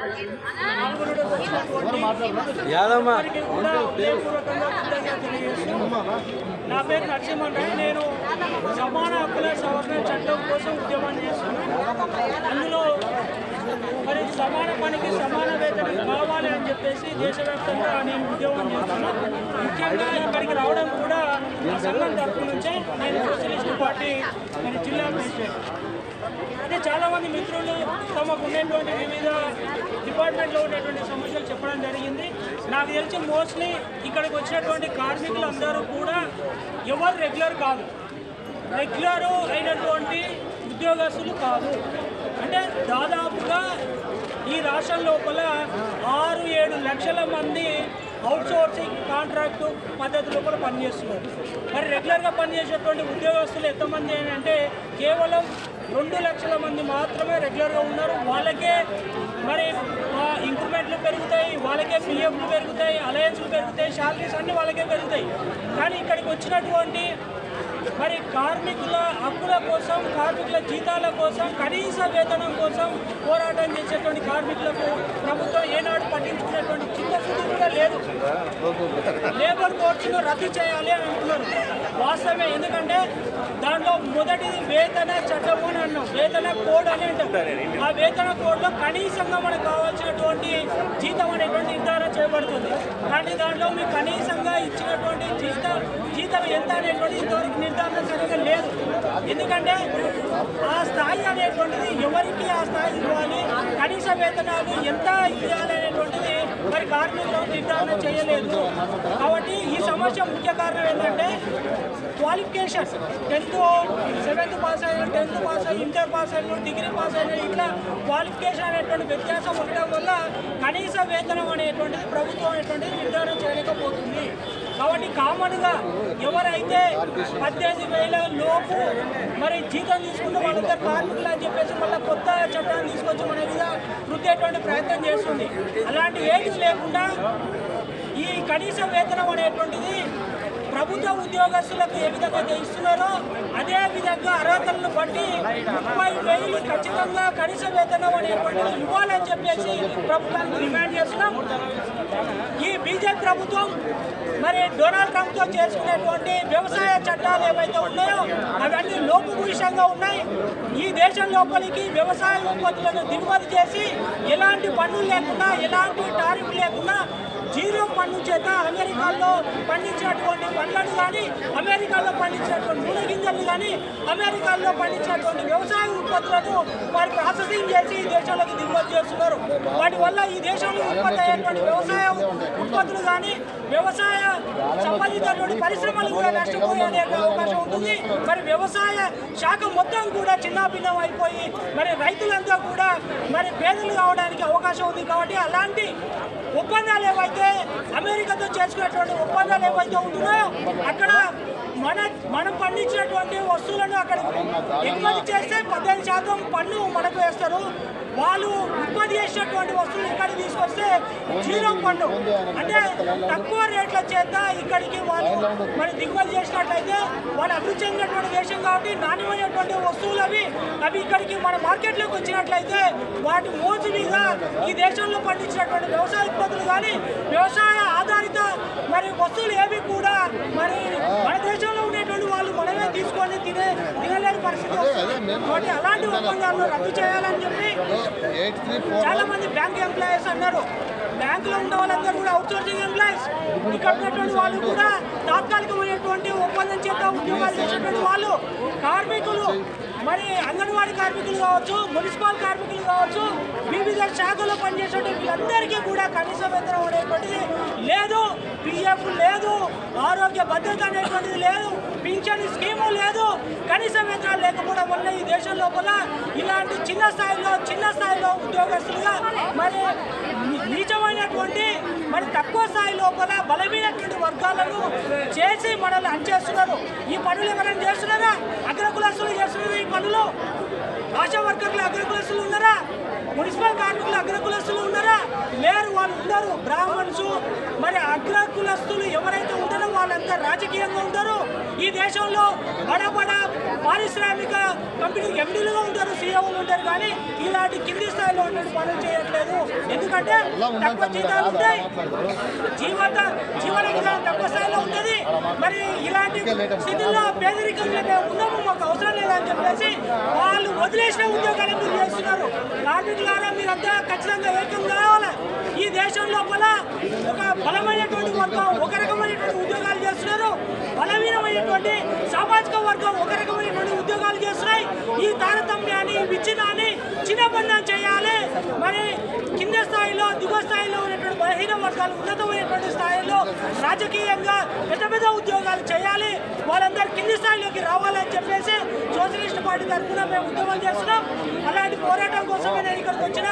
పాల్గొనడానికి యాదమ్మ. కూడా నా పేరు నరసింహన్ నేను సమాన హక్కుల సవరణ చట్టం కోసం ఉద్యమం చేస్తున్నాను. అందులో మరి సమాన పనికి సమాన వేతనం కావాలి అని చెప్పేసి దేశవ్యాప్తంగా నేను ఉద్యమం చేస్తున్నాను. ముఖ్యంగా ఇక్కడికి రావడం కూడా సంఘం తరఫు నుంచే నేను సోషలిస్ట్ పార్టీ మరి జిల్లా ప్రెసిడెంట్ అంటే చాలా మంది మిత్రులు తమకు ఉన్నటువంటి వివిధ డిపార్ట్మెంట్లో ఉన్నటువంటి సమస్యలు చెప్పడం జరిగింది. నాకు తెలిసి మోస్ట్లీ ఇక్కడికి వచ్చినటువంటి కార్మికులు అందరూ కూడా ఎవరు రెగ్యులర్ కాదు. రెగ్యులర్ అయినటువంటి ఉద్యోగస్తులు కాదు. అంటే దాదాపుగా ఈ రాష్ట్రం లోపల ఆరు ఏడు లక్షల మంది అవుట్సోర్సింగ్ కాంట్రాక్టు పద్ధతి లోపల పనిచేస్తున్నారు. మరి రెగ్యులర్గా పనిచేసేటువంటి ఉద్యోగస్తులు ఎంతమంది అంటే కేవలం రెండు లక్షల మంది మాత్రమే రెగ్యులర్గా ఉన్నారు. వాళ్ళకే మరి ఇంక్రిమెంట్లు పెరుగుతాయి వాళ్ళకే పిఎఫ్లు పెరుగుతాయి అలయన్స్లు పెరుగుతాయి శాలరీస్ అన్నీ వాళ్ళకే పెరుగుతాయి. కానీ ఇక్కడికి వచ్చినటువంటి మరి కార్మికుల హక్కుల కోసం కార్మికుల జీతాల కోసం కనీస వేతనం కోసం పోరాటం చేసేటువంటి కార్మికులకు ప్రభుత్వం ఏనాడు పట్టించుకునేటువంటి చిత్తశుద్ధి కూడా లేదు. లేబర్ కోడ్స్ను రద్దు చేయాలి అని అంటున్నారు. వాస్తవమే. ఎందుకంటే దాంట్లో మొదటిది వేతన చట్టం అని అన్నాం. వేతన కోడ్ అని అంటాం ఆ వేతన కోడ్లో కనీసంగా మనకు కావాల్సినటువంటి జీతం అనేటువంటి నిర్ధారణ చేయబడుతుంది. కానీ దాంట్లో మీకు కనీసంగా ఇచ్చినటువంటి జీతం జీతం ఎంత అనేటువంటి ఇంతవరకు నిర్ధారణ సరిగా లేదు. ఎందుకంటే ఆ స్థాయి అనేటువంటిది ఎవరికి ఆ స్థాయి ఇవ్వాలి? కనీస వేతనాలు ఎంత ఇవ్వాలి అనేటువంటిది మరి కార్మికులు నిర్ధారణ చేయలేదు. కాబట్టి ఈ సమస్య ముఖ్య కారణం ఏంటంటే ఎడ్యుకేషన్ టెన్త్ సెవెంత్ పాస్ అయిన టెన్త్ పాస్ అయిన ఇంటర్ పాస్ అయిన డిగ్రీ పాస్ అయిన ఇట్లా క్వాలిఫికేషన్ అనేటువంటి వ్యత్యాసం ఉండడం వల్ల కనీస వేతనం అనేటువంటిది ప్రభుత్వం అనేటువంటిది నిర్ధారణ చేయలేకపోతుంది. కాబట్టి కామన్గా ఎవరైతే పద్దెనిమిది వేల లోపు మరి జీతం తీసుకుంటే వాళ్ళందరూ కార్మికులు అని చెప్పేసి మళ్ళీ కొత్త చట్టాన్ని తీసుకొచ్చి మన మీద రుద్దేటువంటి ప్రయత్నం చేస్తుంది. అలాంటి ఏజ్ లేకుండా ఈ కనీస వేతనం అనేటువంటిది ప్రభుత్వ ఉద్యోగస్తులకు ఏ విధంగా ఇస్తున్నారో అదే విధంగా అర్హతలను బట్టి ముప్పై వేలు ఖచ్చితంగా కనీస వేతనం అనేటువంటిది ఇవ్వాలని చెప్పేసి ప్రభుత్వానికి డిమాండ్ చేస్తున్నాం. ఈ బీజేపీ ప్రభుత్వం మరి డొనాల్డ్ ట్రంప్తో చేసుకునేటువంటి వ్యవసాయ చట్టాలు ఏవైతే ఉన్నాయో అవన్నీ లోపభూషంగా ఉన్నాయి. ఈ దేశం లోపలికి వ్యవసాయ ఉత్పత్తులను దిగుమతి చేసి ఎలాంటి పన్నులు లేకుండా ఎలాంటి టారిఫ్ లేకుండా జీరో పన్ను చేత అమెరికాలో పండించినటువంటి పండ్లను కానీ అమెరికాలో పండించినటువంటి నూనె గింజలు కానీ అమెరికాలో పండించినటువంటి వ్యవసాయ ఉత్పత్తులను వారు ప్రాసెసింగ్ చేసి ఈ దేశంలోకి దిగుమతి చేస్తున్నారు. వాటి వల్ల ఈ దేశంలో ఉత్పత్తి అయ్యేటువంటి వ్యవసాయ ఉత్పత్తులు కానీ వ్యవసాయ సంబంధితటువంటి పరిశ్రమలు కూడా నష్టపోయే అవకాశం ఉంటుంది. మరి వ్యవసాయ శాఖ మొత్తం కూడా చిన్నాభిన్నం అయిపోయి మరి రైతులంతా కూడా మరి పేదలు కావడానికి అవకాశం ఉంది కాబట్టి అలాంటి ఒప్పందాలు ఏవైతే అమెరికాతో చేసుకునేటువంటి ఒప్పందాలు ఏవైతే ఉంటున్నాయో అక్కడ మన మనం పండించినటువంటి వస్తువులను అక్కడ ఎగుమతి చేస్తే పద్దెనిమిది శాతం పన్ను మనకు వేస్తారు. వాళ్ళు ఉత్పత్తి చేసినటువంటి వస్తువులు ఇక్కడికి తీసుకొస్తే జీరో పన్ను అంటే తక్కువ రేట్ల చేత ఇక్కడికి వాళ్ళు మరి దిగుమతి చేసినట్లయితే వాళ్ళు అభివృద్ధి చెందినటువంటి దేశం కాబట్టి నాణ్యమైనటువంటి వస్తువులు అవి అవి ఇక్కడికి మన మార్కెట్లోకి వచ్చినట్లయితే వాటి మోజు మీద ఈ దేశంలో పండించినటువంటి వ్యవసాయ ఉత్పత్తులు కానీ వ్యవసాయ ఆధారిత మరి వస్తువులు ఏవి కూడా మరి మనమే తీసుకొని తినే తినలేని పరిస్థితి. కాబట్టి అలాంటి ఒప్పందాలను రద్దు చేయాలని చెప్పి చాలా మంది బ్యాంక్ ఎంప్లాయీస్ అన్నారు. బ్యాంకులో ఉన్న వాళ్ళందరూ కూడా అవుట్ సోర్సింగ్ ఎంప్లాయీస్ ఇక్కడ ఉన్నటువంటి వాళ్ళు కూడా తాత్కాలికమైనటువంటి ఒప్పందం చేత ఉద్యోగాలు చేసేటువంటి వాళ్ళు కార్మికులు మరి అంగన్వాడీ కార్మికులు కావచ్చు మున్సిపల్ కార్మికులు కావచ్చు వివిధ శాఖలో పనిచేసే వీళ్ళందరికీ కూడా కనీస వేతనం అనేటువంటిది లేదు పిఎఫ్ లేదు ఆరోగ్య భద్రత అనేటువంటిది లేదు. పింఛన్ స్కీము లేదు. కనీస వేతనాలు లేకపోవడం వల్ల ఈ దేశం లోపల ఇలాంటి చిన్న స్థాయిలో చిన్న స్థాయిలో ఉద్యోగస్తులుగా మరి నీచమైనటువంటి మరి తక్కువ స్థాయి లోపల బలమైనటువంటి వర్గాలను చేసి మనల్ని అంచేస్తున్నారు ఈ పనులు ఎవరైనా చేస్తున్నారా? అగ్రకులస్తులు చేస్తున్నారు ఈ పనులు? ఆశా వర్కర్లు అగ్రకులస్తులు ఉన్నారా? మున్సిపల్ కార్మికులు అగ్రకులస్తులు ఉన్నారా? లేరు వాళ్ళు ఉన్నారు బ్రాహ్మణ్స్ మరి అగ్ర కులస్తులు ఎవరైతే ఉంటారో వాళ్ళంతా రాజకీయంగా ఉంటారు. ఈ దేశంలో బడబడ పారిశ్రామిక కంపెనీ ఎండీలుగా ఉంటారు సీఎంలు ఉంటారు కానీ ఇలాంటి కింది స్థాయిలో ఉన్నట్టు పనులు చేయట్లేదు. ఎందుకంటే తక్కువ జీతాలు ఉంటాయి. జీవత జీవన విధానం తక్కువ స్థాయిలో ఉంటుంది. మరి ఇలాంటి స్థితిలో పేదరికంలో మేము ఉన్నాము మాకు అవసరం లేదని చెప్పేసి వాళ్ళు వదిలేసిన ఉద్యోగాలు మీరు చేస్తున్నారు? కార్మికులారా మీరంతా ఖచ్చితంగా ఏకం కావాలి. ఈ దేశం లోపల ఒక బలమైనటువంటి వర్గం ఒక బలహీనమైనటువంటి సామాజిక వర్గం ఒక రకమైనటువంటి ఉద్యోగాలు చేస్తున్నాయి. ఈ తారతమ్యాన్ని ఈ విచ్ఛిన్నాన్ని చిన్నబంధం చేయాలి. మరి కింద స్థాయిలో దిగువ స్థాయిలో ఉన్నటువంటి బలహీన వర్గాలు ఉన్నతమైనటువంటి స్థాయి రాజకీయంగా పెద్ద పెద్ద ఉద్యోగాలు చేయాలి. వాళ్ళందరూ కింది స్థాయిలోకి రావాలని చెప్పేసి సోషలిస్ట్ పార్టీ తరఫున మేము ఉద్యమం చేస్తున్నాం. అలాంటి పోరాటం కోసమే నేను ఇక్కడికి వచ్చిన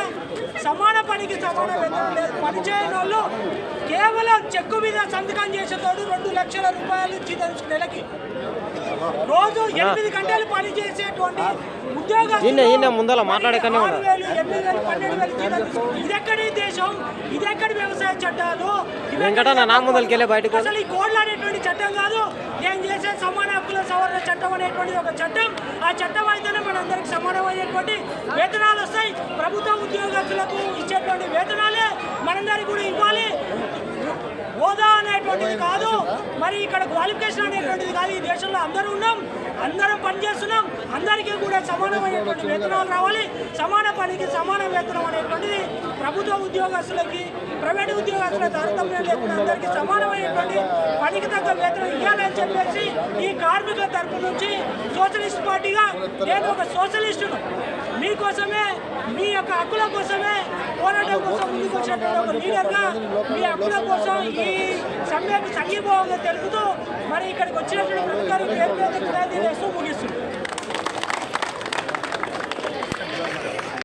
సమాన పనికి సమాన వేతనం లేదు పనిచేయని వాళ్ళు కేవలం చెక్కు మీద సంతకం చేసేటోడు రెండు లక్షల రూపాయలు జీతం నెలకి. రోజు ఎనిమిది గంటలు పని చేసేటువంటి ఉద్యోగం ఈయన- ఈయన ముందల మాట్లాడకనే. ఎనిమిది వేలు పన్నెండు వేలు జీతం తీసుకుంటారు. ఇదెక్కడి దేశం ఇదెక్కడి వ్యవసాయ చట్టాలు వెంకటన్న నా ముందరికి వెళ్ళే బయటకు వెళ్ళు. అసలు ఈ కోడ్లు అనేటువంటి చట్టం కాదు నేను చేసే సమాన హక్కుల సవరణ చట్టం అనేటువంటి ఒక చట్టం ఆ చట్టం అయితేనే మనందరికి సమానమైనటువంటి వేతనాలు వస్తాయి ప్రభుత్వ ఉద్యోగస్తులకు ఇచ్చేటువంటి వేతనాలే మనందరికి కూడా ఇవ్వాలి హోదా అనేటువంటిది కాదు. మరి ఇక్కడ క్వాలిఫికేషన్ అనేటువంటిది కాదు. ఈ దేశంలో అందరూ ఉన్నాం అందరం పనిచేస్తున్నాం అందరికీ కూడా సమానమైనటువంటి వేతనాలు రావాలి. సమాన పనికి సమాన వేతనం అనేటువంటిది ప్రభుత్వ ఉద్యోగస్తులకి ప్రైవేట్ ఉద్యోగస్తుల తారతమ్యం లేకుండా అందరికీ సమానమైనటువంటి పనికి తగ్గ వేతనం ఇవ్వాలని చెప్పేసి ఈ కార్మికుల తరపు నుంచి సోషలిస్ట్ పార్టీగా నేను ఒక సోషలిస్టును. మీకోసమే మీ యొక్క హక్కుల కోసమే పోరాటం కోసం ముందుకు వచ్చినటువంటి ఒక లీడర్గా మీ అప్పుల కోసం ఈ సమ్మెకు సంఘీభావంగా తెలుపుతూ మరి ఇక్కడికి వచ్చినటువంటి ప్రభుత్వానికి ఒక్కరికి పేరు ముగిస్తుంది